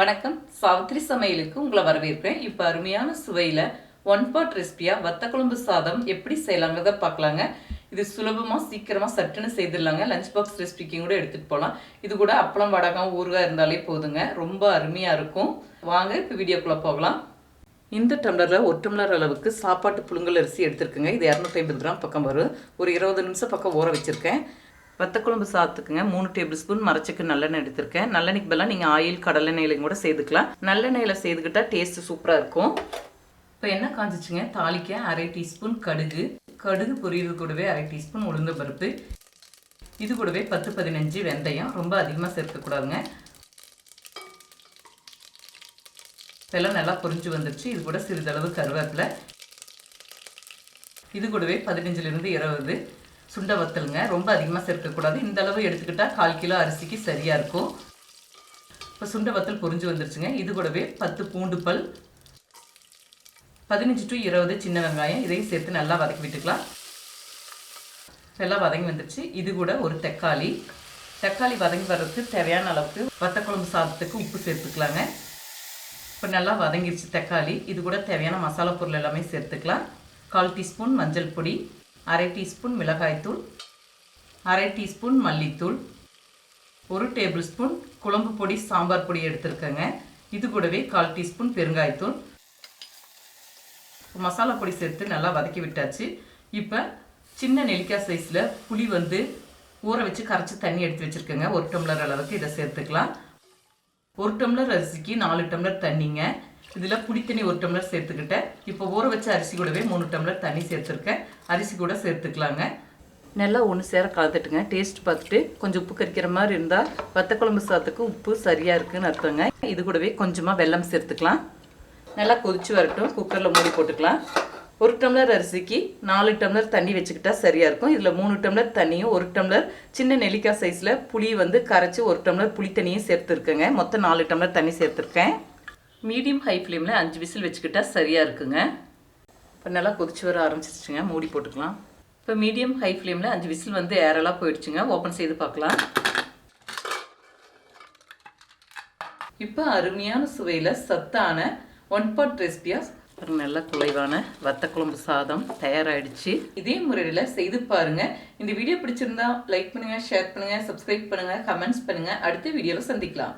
வணக்கம். சாவித்திரி சமையலுக்கு உங்களை வரவேற்கிறேன். இப்போ அருமையான சுவையில் ஒன் பாட் ரெசிபியாக வத்த குழம்பு சாதம் எப்படி செய்யலாங்கிறத பார்க்கலாங்க? இது சுலபமாக சீக்கிரமாக சட்டுன்னு செய்திடலாங்க. லஞ்ச் பாக்ஸ் ரெசிபிக்கும் கூட எடுத்துகிட்டு போகலாம் இது கூட அப்பளம் வடகம் ஊறுகாய் இருந்தாலே போதுங்க. ரொம்ப அருமையாக இருக்கும். வாங்க இப்போ வீடியோக்குள்ளே போகலாம். இந்த டம்ளரில் ஒரு டம்ளர் அளவுக்கு சாப்பாட்டு புழுங்கல் அரிசி எடுத்துருக்குங்க. இது இரநூத்தி ஐம்பது கிராம் பக்கம் வரும். ஒரு இருபது நிமிஷம் பக்கம் ஊற வச்சுருக்கேன். வத்தக்குழம்பு சாத்துக்குங்க மூணு டேபிள் ஸ்பூன் மரச்சக்கு நல்லெண்ணெய் எடுத்திருக்கேன். நல்லெண்ணெய்க்கு பதிலாக நீங்கள் ஆயில் கடலெண்ணெயிலையும் கூட சேர்த்துக்கலாம். நல்லெண்ணெயில் சேர்த்துக்கிட்டால் டேஸ்ட்டு சூப்பராக இருக்கும். இப்போ என்ன காஞ்சிச்சுங்க? தாளிக்க அரை டீஸ்பூன் கடுகு. கடுகு பொரியது கூடவே அரை டீஸ்பூன் உளுந்து பருப்பு. இது கூடவே பத்து பதினஞ்சு வெந்தயம். ரொம்ப அதிகமாக சேர்க்கக்கூடாதுங்க. இதெல்லாம் நல்லா பொரிஞ்சு வந்துடுச்சு இது கூட சிறிதளவு கருவேப்பிலை. இது கூடவே பதினஞ்சுலேருந்து இருபது. சுண்ட வத்தலுங்க. ரொம்ப அதிகமாக சேர்க்கக்கூடாது. இந்த அளவு எடுத்துக்கிட்டால் கால் கிலோ அரிசிக்கு சரியாக இருக்கும். இப்போ சுண்ட வத்தல் பொறிஞ்சு வந்துருச்சுங்க. இது கூடவே பத்து பூண்டு பல் பதினஞ்சு டு இருபது சின்ன வெங்காயம். இதையும் சேர்த்து நல்லா வதக்கி விட்டுக்கலாம். எல்லாம் வதங்கி வந்துருச்சு. இது கூட ஒரு தக்காளி. தக்காளி வதங்கி வர்றதுக்கு தேவையான அளவுக்கு வத்தக்குழம்பு சாதத்துக்கு உப்பு சேர்த்துக்கலாங்க. இப்போ நல்லா வதங்கிருச்சு தக்காளி. இது கூட தேவையான மசாலா பொருள் எல்லாமே சேர்த்துக்கலாம். கால் டீஸ்பூன் மஞ்சள் பொடி. அரை டீஸ்பூன் மிளகாய்த்தூள் அரை டீஸ்பூன் மல்லித்தூள் ஒரு டேபிள் ஸ்பூன் குழம்பு பொடி சாம்பார் பொடி எடுத்துருக்கேங்க. இது கூடவே கால் டீஸ்பூன் பெருங்காயத்தூள். மசாலா பொடி சேர்த்து நல்லா வதக்கி விட்டாச்சு. இப்போ சின்ன நெல்லிக்காய் சைஸில் புளி வந்து ஊற வச்சு கரைச்சி தண்ணி எடுத்து வச்சுருக்கேங்க. ஒரு டம்ளர் அளவுக்கு இதை சேர்த்துக்கலாம். ஒரு டம்ளர் அரிசிக்கு நாலு டம்ளர் தண்ணிங்க. இதில் புளி தண்ணி ஒரு டம்ளர் சேர்த்துக்கிட்டேன். இப்போ ஊற வச்ச அரிசி கூடவே மூணு டம்ளர் தண்ணி சேர்த்துருக்கேன். அரிசி கூட சேர்த்துக்கலாங்க. நல்லா ஒன்று சேர கலந்துட்டுங்க. டேஸ்ட் பார்த்துட்டு கொஞ்சம் உப்பு கறிக்கிற மாதிரி இருந்தால் வத்தக்குழம்பு சாதத்துக்கு உப்பு சரியாக இருக்குன்னு அர்த்தங்க. இது கூடவே கொஞ்சமாக வெல்லம் சேர்த்துக்கலாம். நல்லா கொதிச்சு வரட்டும். குக்கரில் மூடி போட்டுக்கலாம். ஒரு டம்ளர் அரிசிக்கு நாலு டம்ளர் தண்ணி வச்சுக்கிட்டா சரியாக இருக்கும். இதில் மூணு டம்ளர் தண்ணியும் ஒரு டம்ளர் சின்ன நெல்லிக்காய் சைஸில் புளி வந்து கரைச்சி ஒரு டம்ளர் புளி தண்ணியும் சேர்த்துருக்கேங்க. மொத்தம் நாலு டம்ளர் தண்ணி சேர்த்துருக்கேன். மீடியம் ஹை ஃப்ளேமில் அஞ்சு விசில் வச்சுக்கிட்டா சரியாக இருக்குங்க. இப்போ நல்லா கொதிச்சு வர ஆரம்பிச்சிருச்சுங்க. மூடி போட்டுக்கலாம். இப்போ மீடியம் ஹை ஃப்ளேமில் அஞ்சு விசில் வந்து ஏரெல்லாம் போயிடுச்சுங்க. ஓப்பன் செய்து பார்க்கலாம். இப்போ அருமையான சுவையில் சத்தான ஒன் பாட் ரெசிபியாக ஒரு நல்ல குலைவான வத்த குழம்பு சாதம் தயாராகிடுச்சு இதே முறையில் செய்து பாருங்க. இந்த வீடியோ பிடிச்சிருந்தா லைக் பண்ணுங்கள் ஷேர் பண்ணுங்கள் சப்ஸ்கிரைப் பண்ணுங்கள் கமெண்ட்ஸ் பண்ணுங்கள் அடுத்த வீடியோவில் சந்திக்கலாம்.